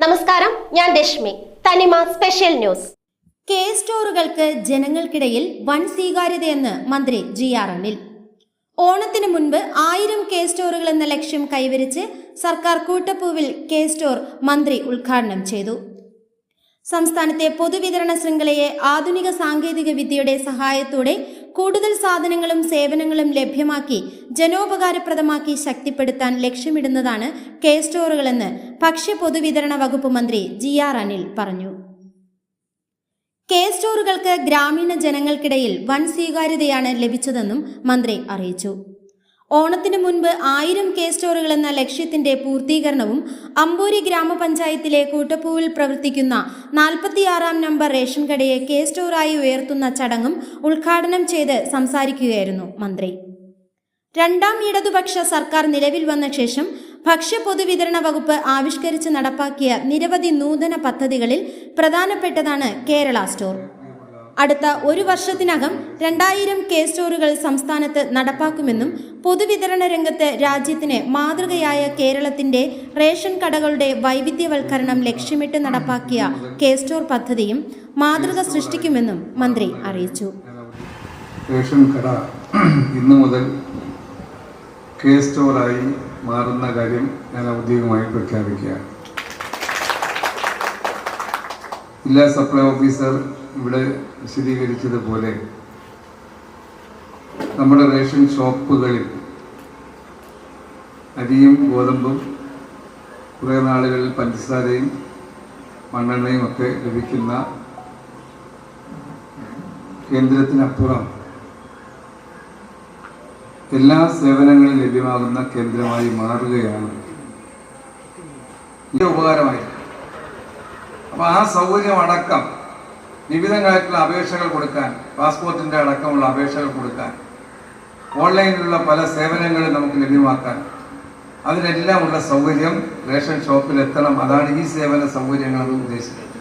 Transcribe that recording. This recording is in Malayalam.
നമസ്കാരം ഞാൻ രശ്മി. തനിമ സ്പെഷ്യൽ ന്യൂസ്. കെ സ്റ്റോറുകൾക്ക് ജനങ്ങൾക്കിടയിൽ വൻ സ്വീകാര്യതയെന്ന് മന്ത്രി ജി ആർ അനിൽ. ഓണത്തിന് മുൻപ് ആയിരം കെ സ്റ്റോറുകൾ എന്ന ലക്ഷ്യം കൈവരിച്ച് സർക്കാർ കൂട്ടപ്പൂവിൽ കെ സ്റ്റോർ മന്ത്രി ഉദ്ഘാടനം ചെയ്തു. സംസ്ഥാനത്തെ പൊതുവിതരണ ശൃംഖലയെ ആധുനിക സാങ്കേതിക വിദ്യയുടെ സഹായത്തോടെ കൂടുതൽ സാധനങ്ങളും സേവനങ്ങളും ലഭ്യമാക്കി ജനോപകാരപ്രദമാക്കി ശക്തിപ്പെടുത്താൻ ലക്ഷ്യമിടുന്നതാണ് കെ സ്റ്റോറുകളെന്ന് ഭക്ഷ്യ പൊതുവിതരണ വകുപ്പ് മന്ത്രി ജി ആർ അനിൽ പറഞ്ഞു. കെ സ്റ്റോറുകൾക്ക് ഗ്രാമീണ ജനങ്ങൾക്കിടയിൽ വൻ സ്വീകാര്യതയാണ് ലഭിച്ചതെന്നും മന്ത്രി അറിയിച്ചു. ഓണത്തിന് മുൻപ് ആയിരം കെ സ്റ്റോറുകൾ എന്ന ലക്ഷ്യത്തിന്റെ പൂർത്തീകരണവും അമ്പൂരി ഗ്രാമപഞ്ചായത്തിലെ കൂട്ടപ്പൂവിൽ പ്രവർത്തിക്കുന്ന നാൽപ്പത്തിയാറാം നമ്പർ റേഷൻ കടയെ കെ സ്റ്റോറായി ഉയർത്തുന്ന ചടങ്ങും ഉദ്ഘാടനം ചെയ്ത് സംസാരിക്കുകയായിരുന്നു മന്ത്രി. രണ്ടാം ഇടതുപക്ഷ സർക്കാർ നിലവിൽ വന്ന ശേഷം ഭക്ഷ്യ പൊതുവിതരണ വകുപ്പ് ആവിഷ്കരിച്ച് നടപ്പാക്കിയ നിരവധി നൂതന പദ്ധതികളിൽ പ്രധാനപ്പെട്ടതാണ് കേരള സ്റ്റോർ. അടുത്ത ഒരു വർഷത്തിനകം രണ്ടായിരം കെ സ്റ്റോറുകൾ സംസ്ഥാനത്ത് നടപ്പാക്കുമെന്നും പൊതുവിതരണ രംഗത്ത് രാജ്യത്തിന് മാതൃകയായ കേരളത്തിന്റെ റേഷൻ കടകളുടെ വൈവിധ്യവൽക്കരണം ലക്ഷ്യമിട്ട് നടപ്പാക്കിയ കെ സ്റ്റോർ പദ്ധതിയും മാതൃക സൃഷ്ടിക്കുമെന്നും മന്ത്രി അറിയിച്ചു. റേഷൻ കട ഇന്നു മുതൽ കെ സ്റ്റോറായി മാറുന്ന കാര്യം ഞാൻ ഔദ്യോഗികമായി പ്രഖ്യാപിക്കുകയാണ്. ജില്ലാ സപ്ലൈ ഓഫീസർ ഇവിടെ വിശദീകരിച്ചതുപോലെ നമ്മുടെ റേഷൻ ഷോപ്പുകളിൽ അരിയും ഗോതമ്പും കുറേ നാളുകളിൽ പഞ്ചസാരയും മണ്ണെണ്ണയും ഒക്കെ ലഭിക്കുന്ന കേന്ദ്രത്തിനപ്പുറം എല്ലാ സേവനങ്ങളും ലഭ്യമാകുന്ന കേന്ദ്രമായി മാറുകയാണ്. ഇത് ഉപകാരമായി. അപ്പൊ ആ സൗകര്യം അടക്കം വിവിധങ്ങളായിട്ടുള്ള അപേക്ഷകൾ കൊടുക്കാൻ പാസ്പോർട്ടിന്റെ അടക്കമുള്ള അപേക്ഷകൾ കൊടുക്കാൻ ഓൺലൈനിലുള്ള പല സേവനങ്ങളും നമുക്ക് ലഭ്യമാക്കാൻ. അതിനെല്ലാം ഉള്ള സൗകര്യം റേഷൻ ഷോപ്പിൽ എത്തണം അതാണ് ഈ സേവന സൗകര്യങ്ങൾ ഉദ്ദേശിക്കുന്നത്.